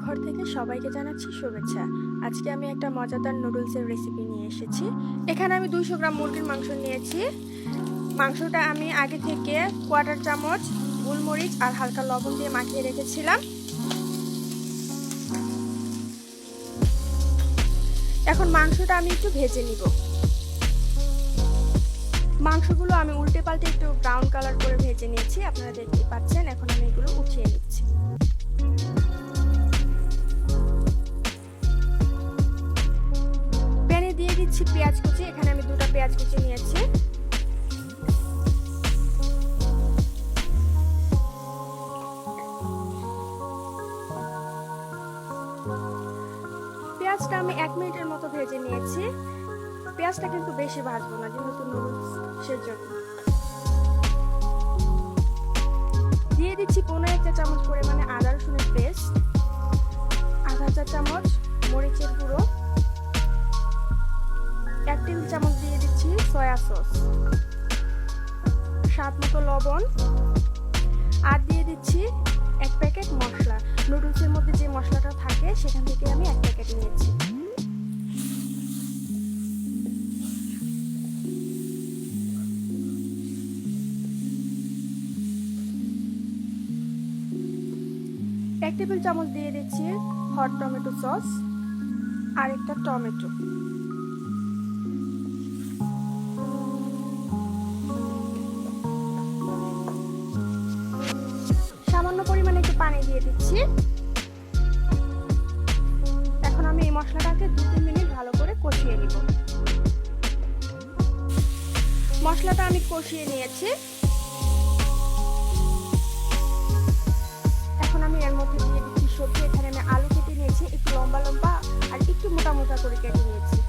রান্নাঘর থেকে সবাইকে জানাচ্ছি শুভেচ্ছা। আজকে আমি একটা মজাদার নুডলসের রেসিপি নিয়ে এসেছি। এখানে আমি দুইশো গ্রাম মুরগির মাংস নিয়েছি। মাংসটা আমি আগে থেকে কোয়ার্টার চামচ গোলমরিচ আর হালকা লবণ দিয়ে মাখিয়ে রেখেছিলাম। এখন মাংসটা আমি একটু ভেজে নিব। মাংসগুলো আমি উল্টে পাল্টে একটু ব্রাউন কালার করে ভেজে নিয়েছি। আপনারা দেখতে পাচ্ছেন, এখন আমি এগুলো উঠিয়ে নিচ্ছি। দিচ্ছি পেঁয়াজ কুচি, এখানে আমি দুটো পেঁয়াজ কুচি নিয়েছি। পেঁয়াজটা আমি এক মিনিটের মতো ভেজে নিয়েছি। পেঁয়াজটা কিন্তু বেশি ভাজবো না, যেহেতু নুডলসের জন্য দিয়ে দিচ্ছি পনেরো একটা চামচ পরিমাণে আদা সয়া সস স্বাদ মতো লবণ। আর দিয়ে দিচ্ছি এক প্যাকেট মশলা। নুডলসের মধ্যে যে মশলাটা থাকে, সেখান থেকে আমি এক প্যাকেট নিয়েছি। এক টেবিল চামচ দিয়ে দিচ্ছি হট টমেটো সস আর একটা টমেটো। পানি দিয়ে দিচ্ছি। এখন আমি এই মশলাটাকে দু তিন মিনিট ভালো করে কষিয়ে নিব। মশলাটা আমি কষিয়ে নিয়েছি। এখন আমি এর মধ্যে দিয়ে দিচ্ছি সবজি। এখানে আমি আলু কেটে নিয়েছি, একটু লম্বা লম্বা আর একটু মোটা মোটা করে কেটে নিয়েছি।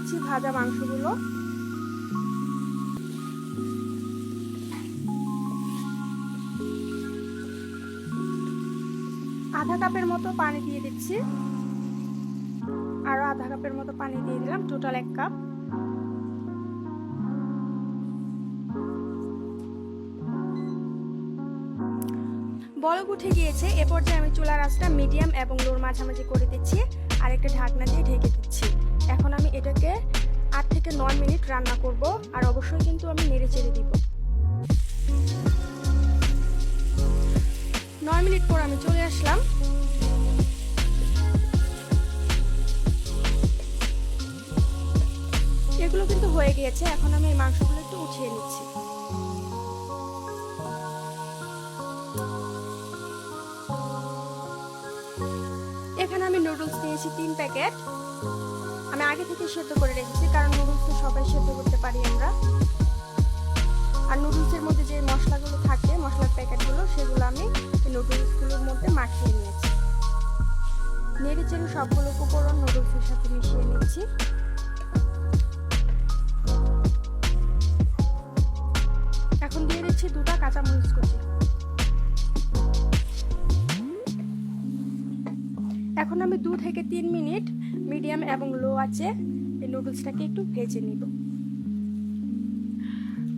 দিচ্ছি ভাজা মাংসগুলো। আধা কাপের মতো পানি দিয়ে দিচ্ছি। আরও আধা কাপের মতো পানি দিয়ে দিলাম টোটাল এক কাপ বলক উঠে গিয়েছে, এ পর্যায়ে আমি চুলার আঁচটা মিডিয়াম এবং লোর মাঝামাঝি করে দিচ্ছি আর একটা ঢাকনা দিয়ে ঢেকে দিচ্ছি। এখন আমি এটাকে আট থেকে নয় মিনিট রান্না করব, আর অবশ্যই কিন্তু আমি নেড়ে চেড়ে দিব। নয় মিনিট পর আমি চলে আসলাম। এগুলো কিন্তু হয়ে গিয়েছে, এখন আমি এই মাংসগুলো একটু উঠিয়ে নিচ্ছি। এখানে আমি নুডলস নিয়েছি তিন প্যাকেট। আমি আগে থেকে সেদ্ধ করে রেখেছি, কারণ নুডলস তো সবাই সেদ্ধ করতে পারি আমরা। আর নুডলসের মধ্যে যে মশলাগুলো থাকে, মশলার প্যাকেটগুলো, সেগুলো আমি নুডলসগুলোর মধ্যে মাখিয়ে নিয়েছি। নেড়ে চেড়ে সবগুলো উপকরণ নুডলসের সাথে মিশিয়ে নিচ্ছি। এখন দিয়ে দিচ্ছি দুটা কাঁচা মরিচ কুচি। এখন আমি দু থেকে তিন মিনিট মিডিয়াম এবং লো আছে, এই নুডলসটাকে একটু ভেজে নিব।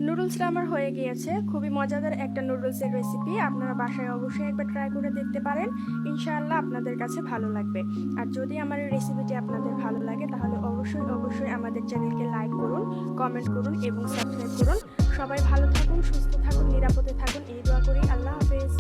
নুডলসটা আমার হয়ে গিয়েছে, খুবই মজাদার একটা নুডলসের রেসিপি আপনারা বাসায় অবশ্যই একবার ট্রাই করে দেখতে পারেন, ইনশাআল্লাহ আপনাদের কাছে ভালো লাগবে। আর যদি আমার এই রেসিপিটি আপনাদের ভালো লাগে, তাহলে অবশ্যই অবশ্যই আমাদের চ্যানেলকে লাইক করুন কমেন্ট করুন এবং সাবস্ক্রাইব করুন। সবাই ভালো থাকুন, সুস্থ থাকুন, নিরাপদে থাকুন, এই দোয়া করি, আল্লাহ হাফেজ।